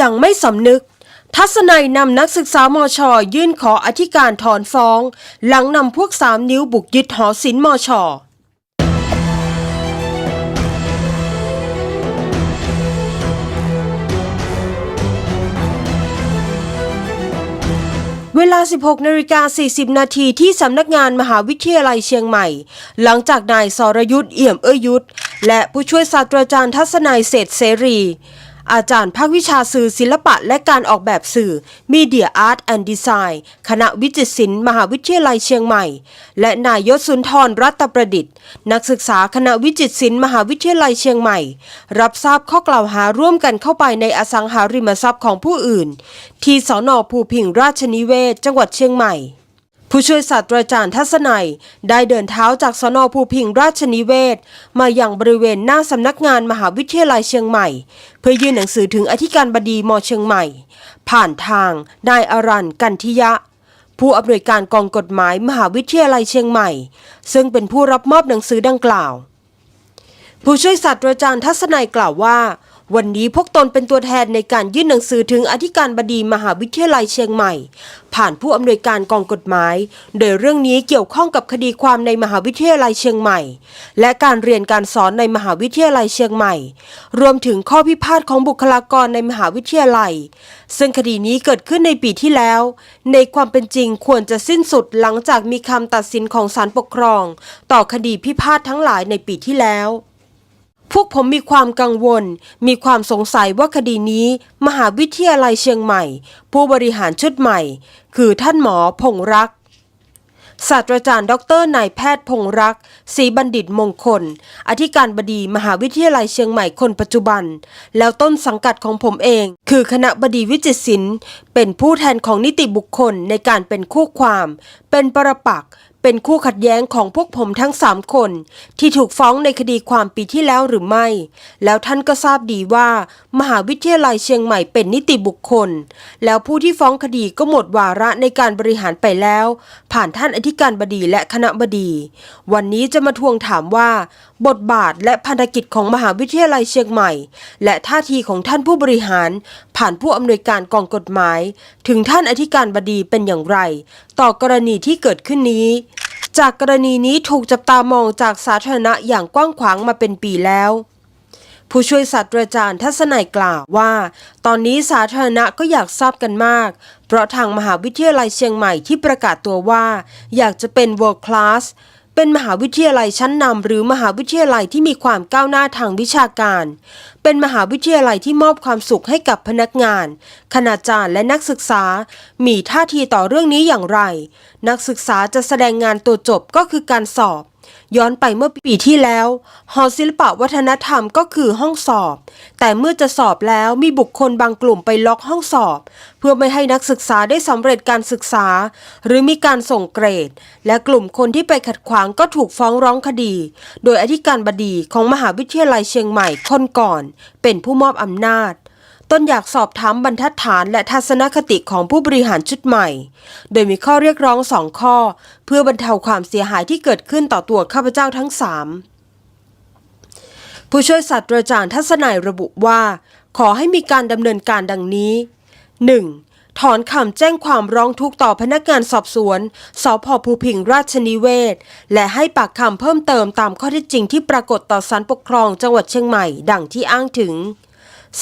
ยังไม่สำนึก ทัศนัยนำนักศึกษามชยื่นขออธิการถอนฟ้อง หลังนำพวกสามนิ้วบุกยึดหอศิลป์มชเวลา 16นาฬิกา40 นาทีที่สำนักงานมหาวิทยาลัยเชียงใหม่ หลังจากนายสรยุทธ์เอี่ยมเอ้ยยุทธและผู้ช่วยศาสตราจารย์ทัศนัยเศษเสรี อาจารย์ภาควิชาสื่อศิลปะและการออกแบบสื่อ Media Art and Design คณะวิจิตรศิลป์มหาวิทยาลัยเชียงใหม่ และนายยศสุนทรรัตประดิษฐ์ นักศึกษาคณะวิจิตรศิลป์มหาวิทยาลัยเชียงใหม่ รับทราบข้อกล่าวหาร่วมกันเข้าไปในอสังหาริมทรัพย์ของผู้อื่น ที่สนภูพิงราชนิเวศจังหวัดเชียงใหม่ ผู้ช่วยศาสตราจารย์ทัศนัย ได้เดินเท้าจากสนภูพิงราชนิเวศ มาอย่างบริเวณหน้าสำนักงานมหาวิทยาลัยเชียงใหม่ เพื่อยื่นหนังสือถึงอธิการบดีมเชียงใหม่ ผ่านทางนายอารันกันทิยะ ผู้อำนวยการกองกฎหมายมหาวิทยาลัยเชียงใหม่ ซึ่งเป็นผู้รับมอบหนังสือดังกล่าว ผู้ช่วยศาสตราจารย์ทัศนัยกล่าวว่า วันนี้พวกตนเป็นตัวแทนในการยื่นหนังสือถึงอธิการบดีมหาวิทยาลัยเชียงใหม่ ผ่านผู้อำนวยการกองกฎหมาย โดยเรื่องนี้เกี่ยวข้องกับคดีความในมหาวิทยาลัยเชียงใหม่ และการเรียนการสอนในมหาวิทยาลัยเชียงใหม่ รวมถึงข้อพิพาทของบุคลากรในมหาวิทยาลัย ซึ่งคดีนี้เกิดขึ้นในปีที่แล้ว ในความเป็นจริงควรจะสิ้นสุดหลังจากมีคำตัดสินของศาลปกครอง ต่อคดีพิพาททั้งหลายในปีที่แล้ว พวกผมมีความกังวล มีความสงสัยว่าคดีนี้ มหาวิทยาลัยเชียงใหม่ ผู้บริหารชุดใหม่ คือท่านหมอพงรักศาสตราจารย์ดอกเตอรนายแพทย์พงรักศรีบัณฑิตมงคล อธิการบดีมหาวิทยาลัยเชียงใหม่คนปัจจุบัน แล้วต้นสังกัดของผมเอง คือคณะบดีวิจิตรศิลป์เป็นผู้แทนของนิติบุคคลในการเป็นคู่ความ เป็นปรปักษ์ เป็นคู่ขัดแย้งของพวกผมทั้งสามคน ที่ถูกฟ้องในคดีความปีที่แล้วหรือไม่ แล้วท่านก็ทราบดีว่า มหาวิทยาลัยเชียงใหม่เป็นนิติบุคคล แล้วผู้ที่ฟ้องคดีก็หมดวาระในการบริหารไปแล้ว ผ่านท่านอธิการบดีและคณะบดี วันนี้จะมาทวงถามว่า บทบาทและพันธกิจของมหาวิทยาลัยเชียงใหม่ และท่าทีของท่านผู้บริหาร ผ่านผู้อำนวยการกองกฎหมาย ถึงท่านอธิการบดีเป็นอย่างไร ต่อกรณีที่เกิดขึ้นนี้ จากกรณีนี้ถูกจับตามองจากสาธารณะอย่างกว้างขวางมาเป็นปีแล้วผู้ช่วยศาสตราจารย์ทัศนัยกล่าวว่า ตอนนี้สาธารณะก็อยากทราบกันมาก เพราะทางมหาวิทยาลัยเชียงใหม่ที่ประกาศตัวว่า อยากจะเป็น world class เป็นมหาวิทยาลัยชั้นนำหรือมหาวิทยาลัยที่มีความก้าวหน้าทางวิชาการ เป็นมหาวิทยาลัยที่มอบความสุขให้กับพนักงาน คณาจารย์และนักศึกษา มีท่าทีต่อเรื่องนี้อย่างไร นักศึกษาจะแสดงงานตัวจบก็คือการสอบ ย้อนไปเมื่อปีที่แล้ว หอศิลปะวัฒนธรรมก็คือห้องสอบ แต่เมื่อจะสอบแล้วมีบุคคลบางกลุ่มไปล็อกห้องสอบ เพื่อไม่ให้นักศึกษาได้สำเร็จการศึกษา หรือมีการส่งเกรด และกลุ่มคนที่ไปขัดขวางก็ถูกฟ้องร้องคดี โดยอธิการบดีของมหาวิทยาลัยเชียงใหม่คนก่อน เป็นผู้มอบอำนาจ ต้นอยากสอบถามบรรทัดฐานและทัศนคติของผู้บริหารชุดใหม่ โดยมีข้อเรียกร้องสองข้อ เพื่อบรรเทาความเสียหายที่เกิดขึ้นต่อตัวข้าพเจ้าทั้งสามผู้ช่วยศาสตราจารย์ทัศนัยระบุว่า ขอให้มีการดำเนินการดังนี้ 1. ถอนคำแจ้งความร้องทุกข์ต่อพนักงานสอบสวน สพภูพิงราชนิเวศ และให้ปากคำเพิ่มเติมตามข้อเท็จจริงที่ปรากฏต่อศาลปกครองจังหวัดเชียงใหม่ ดังที่อ้างถึง 2.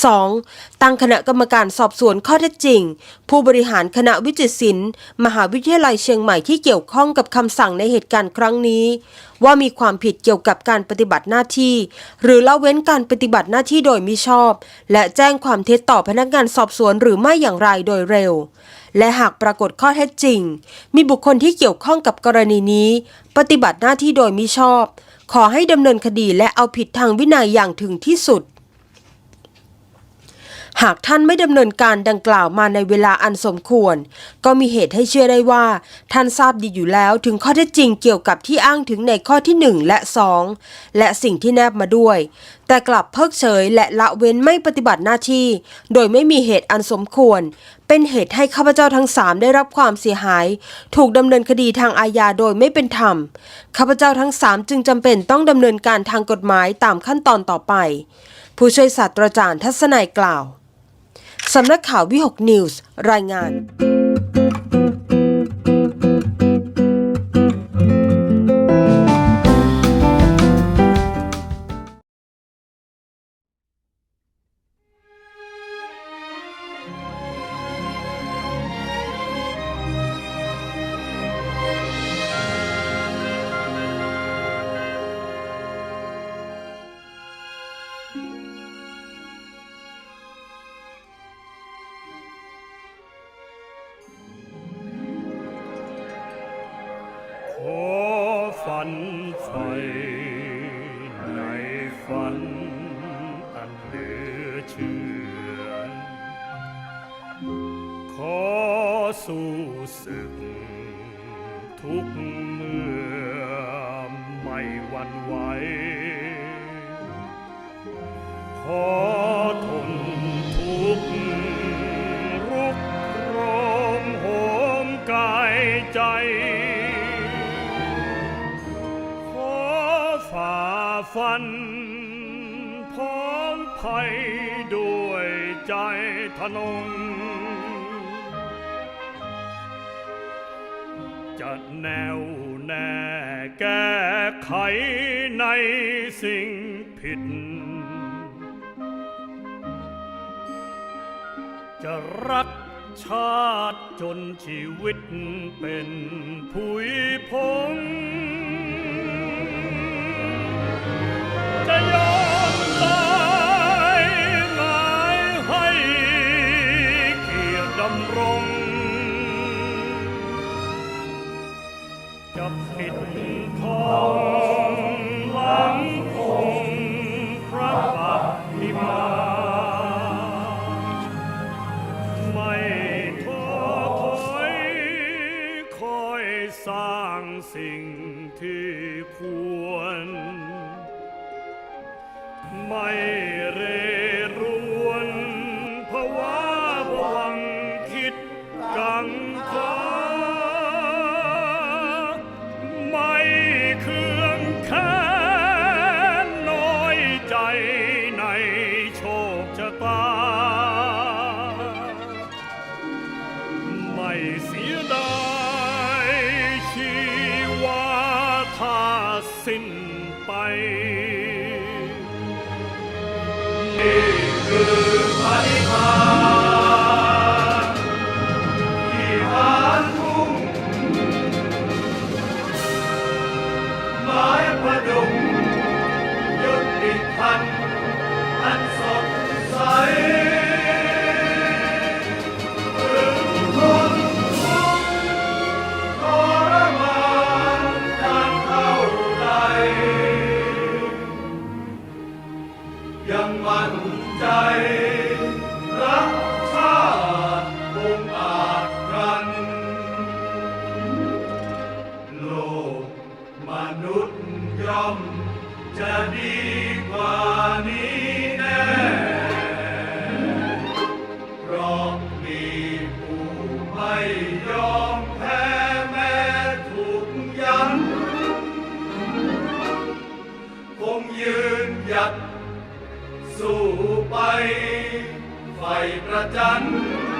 2. ตั้งคณะกรรมการสอบสวนข้อเท็จจริง ผู้บริหารคณะวิจิตรศิลป์มหาวิทยาลัยเชียงใหม่ที่เกี่ยวข้องกับคำสั่งในเหตุการณ์ครั้งนี้ ว่ามีความผิดเกี่ยวกับการปฏิบัติหน้าที่ หรือละเว้นการปฏิบัติหน้าที่โดยมิชอบ และแจ้งความเท็จต่อพนักงานสอบสวนหรือไม่อย่างไรโดยเร็ว และหากปรากฏข้อเท็จจริง มีบุคคลที่เกี่ยวข้องกับกรณีนี้ ปฏิบัติหน้าที่โดยมิชอบ ขอให้ดำเนินคดีและเอาผิดทางวินัยอย่างถึงที่สุด หากท่านไม่ดำเนินการดังกล่าวมาในเวลาอันสมควร ก็มีเหตุให้เชื่อได้ว่า ท่านทราบดีอยู่แล้วถึงข้อเท็จจริงเกี่ยวกับที่อ้างถึงในข้อที่ 1 และ 2 และสิ่งที่แนบมาด้วย แต่กลับเพิกเฉยและละเว้นไม่ปฏิบัติหน้าที่ โดยไม่มีเหตุอันสมควร เป็นเหตุให้ข้าพเจ้าทั้งสามได้รับความเสียหาย ถูกดำเนินคดีทางอาญาโดยไม่เป็นธรรมข้าพเจ้าทั้งสามจึงจำเป็นต้องดำเนินการทางกฎหมายตามขั้นตอนต่อไป ผู้ช่วยศาสตราจารย์ทัศนัยกล่าว สำนักข่าววิหกนิวส์ รายงาน สู้ศึก ทุกเมื่อไม่หวั่นไหว ขอทนทุกข์รุกรมโหมกายใจ ขอฝ่าฟันพ้องภัยด้วยใจทนง จะแนวแน่แก้ไขในสิ่งผิด จะรักชาติจนชีวิตเป็นผุยพง เสียดายชีวาถ้าสิ้นไป นี่คือปฏิภาณ ไฟประจันทร์